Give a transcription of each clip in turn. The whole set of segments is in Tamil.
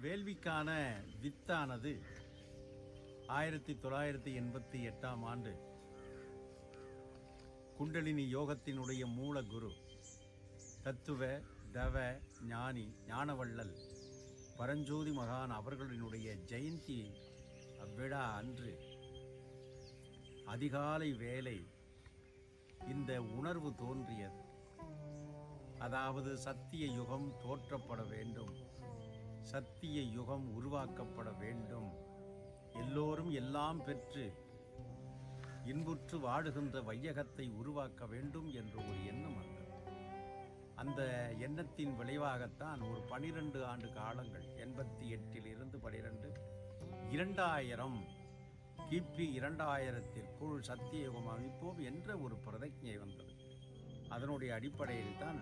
வேள்விக்கான வித்தானது ஆயிரத்தி தொள்ளாயிரத்தி எண்பத்தி எட்டாம் ஆண்டு குண்டலினி யோகத்தினுடைய மூல குரு தத்துவ தவ ஞானி ஞானவள்ளல் பரஞ்சோதி மகான் அவர்களினுடைய ஜெயந்தி அவ்விழா அன்று அதிகாலை வேலை இந்த உணர்வு தோன்றியது. அதாவது சத்திய யுகம் தோற்றப்பட வேண்டும். சத்திய யுகம் உருவாக்கப்பட வேண்டும். எல்லோரும் எல்லாம் பெற்று இன்புற்று வாடுகின்ற வையகத்தை உருவாக்க வேண்டும் என்ற ஒரு எண்ணம் வந்தது அந்த எண்ணத்தின் விளைவாகத்தான் ஒரு பனிரெண்டு ஆண்டு காலங்கள் எண்பத்தி எட்டில் இருந்து பனிரெண்டு இரண்டாயிரம் கிபி இரண்டாயிரத்திற்குள் சத்தியயுகம் அமைப்போம் என்ற ஒரு பிரதிஜை வந்தது. அதனுடைய அடிப்படையில் தான்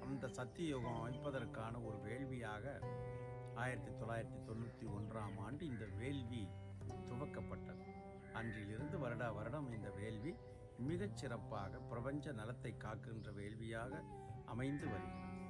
அந்த சத்தியயுகம் அமைப்பதற்கான ஒரு வேள்வியாக ஆயிரத்தி தொள்ளாயிரத்தி தொண்ணூற்றி ஒன்றாம் ஆண்டு இந்த வேள்வி துவக்கப்பட்டது. அன்றிலிருந்து வருடா வருடம் இந்த வேள்வி மிகச் சிறப்பாக பிரபஞ்ச நலத்தை காக்கின்ற வேள்வியாக அமைந்து வருகிறது.